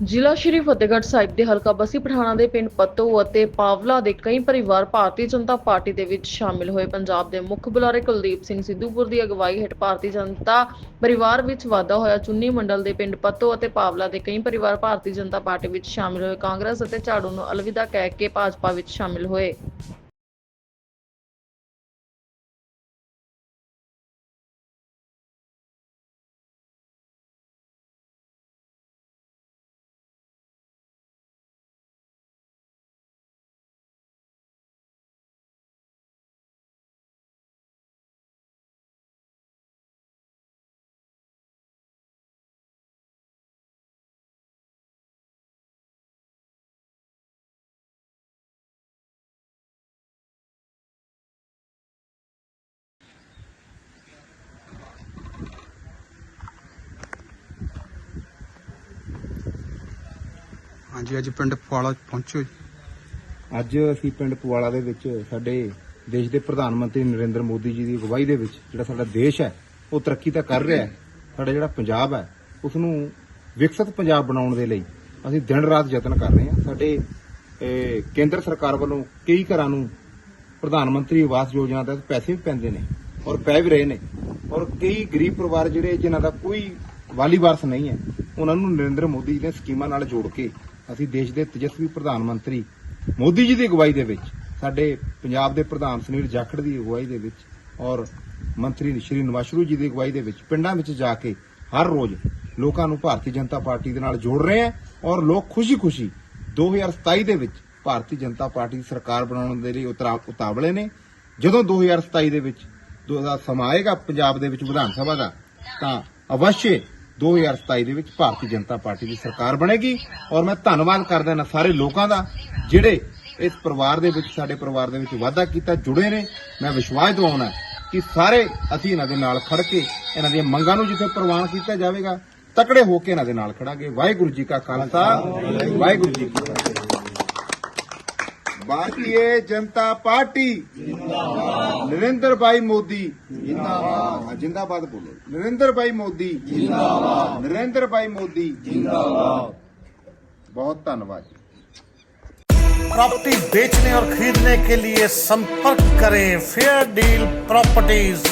ਜ਼ਿਲ੍ਹਾ ਸ਼੍ਰੀ ਫਤਿਹਗੜ੍ਹ ਸਾਹਿਬ ਦੇ ਹਲਕਾ ਬਸੀ ਪਠਾਣਾ ਦੇ ਪਿੰਡ ਪੱਤੋ ਅਤੇ ਪਾਵਲਾ ਦੇ ਕਈ ਪਰਿਵਾਰ ਭਾਰਤੀ ਜਨਤਾ ਪਾਰਟੀ ਦੇ ਵਿੱਚ ਸ਼ਾਮਿਲ ਹੋਏ। ਪੰਜਾਬ ਦੇ ਮੁੱਖ ਬੁਲਾਰੇ ਕੁਲਦੀਪ ਸਿੰਘ ਸਿੱਧੂਪੁਰ ਦੀ ਅਗਵਾਈ ਹੇਠ ਭਾਰਤੀ ਜਨਤਾ ਪਰਿਵਾਰ ਵਿੱਚ ਵਾਧਾ ਹੋਇਆ। ਚੁੰਨੀ ਮੰਡਲ ਦੇ ਪਿੰਡ ਪੱਤੋ ਅਤੇ ਪਾਵਲਾ ਦੇ ਕਈ ਪਰਿਵਾਰ ਭਾਰਤੀ ਜਨਤਾ ਪਾਰਟੀ ਵਿੱਚ ਸ਼ਾਮਿਲ ਹੋਏ। ਕਾਂਗਰਸ ਅਤੇ ਝਾੜੂ ਨੂੰ ਅਲਵਿਦਾ ਕਹਿ ਕੇ ਭਾਜਪਾ ਵਿੱਚ ਸ਼ਾਮਿਲ ਹੋਏ। ਹਾਂਜੀ, ਅੱਜ ਪਿੰਡ ਫੁਆਲਾ ਪਹੁੰਚੋ ਜੀ। ਅੱਜ ਅਸੀਂ ਪਿੰਡ ਪੁਵਾਲਾ ਦੇ ਵਿੱਚ ਸਾਡੇ ਦੇਸ਼ ਦੇ ਪ੍ਰਧਾਨ ਮੰਤਰੀ ਨਰਿੰਦਰ ਮੋਦੀ ਜੀ ਦੀ ਅਗਵਾਈ ਦੇ ਵਿੱਚ ਜਿਹੜਾ ਸਾਡਾ ਦੇਸ਼ ਹੈ, ਉਹ ਤਰੱਕੀ ਤਾਂ ਕਰ ਰਿਹਾ ਹੈ। ਸਾਡਾ ਜਿਹੜਾ ਪੰਜਾਬ ਹੈ ਉਸ ਨੂੰ ਵਿਕਸਿਤ ਪੰਜਾਬ ਬਣਾਉਣ ਦੇ ਲਈ ਅਸੀਂ ਦਿਨ ਰਾਤ ਯਤਨ ਕਰ ਰਹੇ ਹਾਂ। ਸਾਡੇ ਕੇਂਦਰ ਸਰਕਾਰ ਵੱਲੋਂ ਕਈ ਘਰਾਂ ਨੂੰ ਪ੍ਰਧਾਨ ਮੰਤਰੀ ਆਵਾਸ ਯੋਜਨਾ ਤਹਿਤ ਪੈਸੇ ਵੀ ਪੈਂਦੇ ਨੇ ਔਰ ਪੈ ਵੀ ਰਹੇ ਨੇ। ਔਰ ਕਈ ਗਰੀਬ ਪਰਿਵਾਰ ਜਿਹੜੇ ਜਿਨ੍ਹਾਂ ਦਾ ਕੋਈ ਵਾਲੀ ਵਾਰਸ ਨਹੀਂ ਹੈ, ਉਹਨਾਂ ਨੂੰ ਨਰਿੰਦਰ ਮੋਦੀ ਜੀ ਨੇ ਸਕੀਮਾਂ ਨਾਲ ਜੋੜ ਕੇ ਅਸੀਂ ਦੇਸ਼ ਦੇ ਤੇਜਸਵੀ ਪ੍ਰਧਾਨ ਮੰਤਰੀ ਮੋਦੀ ਜੀ ਦੀ ਅਗਵਾਈ ਦੇ ਵਿੱਚ, ਸਾਡੇ ਪੰਜਾਬ ਦੇ ਪ੍ਰਧਾਨ ਸੁਨੀਲ ਜਾਖੜ ਦੀ ਅਗਵਾਈ ਦੇ ਵਿੱਚ ਔਰ ਮੰਤਰੀ ਸ਼੍ਰੀ ਨਵਾਸ਼ਰੂ ਜੀ ਦੀ ਅਗਵਾਈ ਦੇ ਵਿੱਚ ਪਿੰਡਾਂ ਵਿੱਚ ਜਾ ਕੇ ਹਰ ਰੋਜ਼ ਲੋਕਾਂ ਨੂੰ ਭਾਰਤੀ ਜਨਤਾ ਪਾਰਟੀ ਦੇ ਨਾਲ ਜੋੜ ਰਹੇ ਆ ਔਰ ਲੋਕ ਖੁਸ਼ੀ-ਖੁਸ਼ੀ 2027 ਦੇ ਵਿੱਚ ਭਾਰਤੀ ਜਨਤਾ ਪਾਰਟੀ ਦੀ ਸਰਕਾਰ ਬਣਾਉਣ ਦੇ ਲਈ ਉਤਰਾ- ਉਤਾਵਲੇ ਨੇ। ਜਦੋਂ 2027 ਦੇ ਵਿੱਚ ਦੋ ਸਮਾਂ ਆਏਗਾ ਪੰਜਾਬ ਦੇ ਵਿੱਚ ਵਿਧਾਨ ਸਭਾ ਦਾ, ਤਾਂ ਅਵਸ਼ਯ 2027 ਦੇ ਵਿੱਚ ਭਾਰਤੀ ਜਨਤਾ ਪਾਰਟੀ ਦੀ ਸਰਕਾਰ ਬਣੇਗੀ। ਔਰ ਮੈਂ ਧੰਨਵਾਦ ਕਰਦਾ ਇਹਨਾਂ ਸਾਰੇ ਲੋਕਾਂ ਦਾ, ਜਿਹੜੇ ਇਸ ਪਰਿਵਾਰ ਦੇ ਵਿੱਚ, ਸਾਡੇ ਪਰਿਵਾਰ ਦੇ ਵਿੱਚ ਵਾਅਦਾ ਕੀਤਾ, ਜੁੜੇ ਨੇ। ਮੈਂ ਵਿਸ਼ਵਾਸ ਦਿਵਾਉਣਾ ਕਿ ਸਾਰੇ ਅਸੀਂ ਇਹਨਾਂ ਦੇ ਨਾਲ ਖੜ ਕੇ ਇਹਨਾਂ ਦੀਆਂ ਮੰਗਾਂ ਨੂੰ ਜਿੱਥੇ ਪ੍ਰਵਾਨ ਕੀਤਾ ਜਾਵੇਗਾ, ਤਕੜੇ ਹੋ ਕੇ ਇਹਨਾਂ ਦੇ ਨਾਲ ਖੜਾਂਗੇ। ਵਾਹਿਗੁਰੂ ਜੀ ਕਾ ਖਾਲਸਾ, ਵਾਹਿਗੁਰੂ ਜੀ ਕੀ ਫਤਿਹ। भारतीय जनता पार्टी जिंदाबाद नरेंद्र भाई मोदी जिंदाबाद जिंदाबाद बोलो नरेंद्र भाई मोदी जिंदाबाद नरेंद्र भाई मोदी जिंदाबाद बहुत धन्यवाद प्रॉपर्टी बेचने और खरीदने के लिए संपर्क करें फेयर डील प्रॉपर्टीज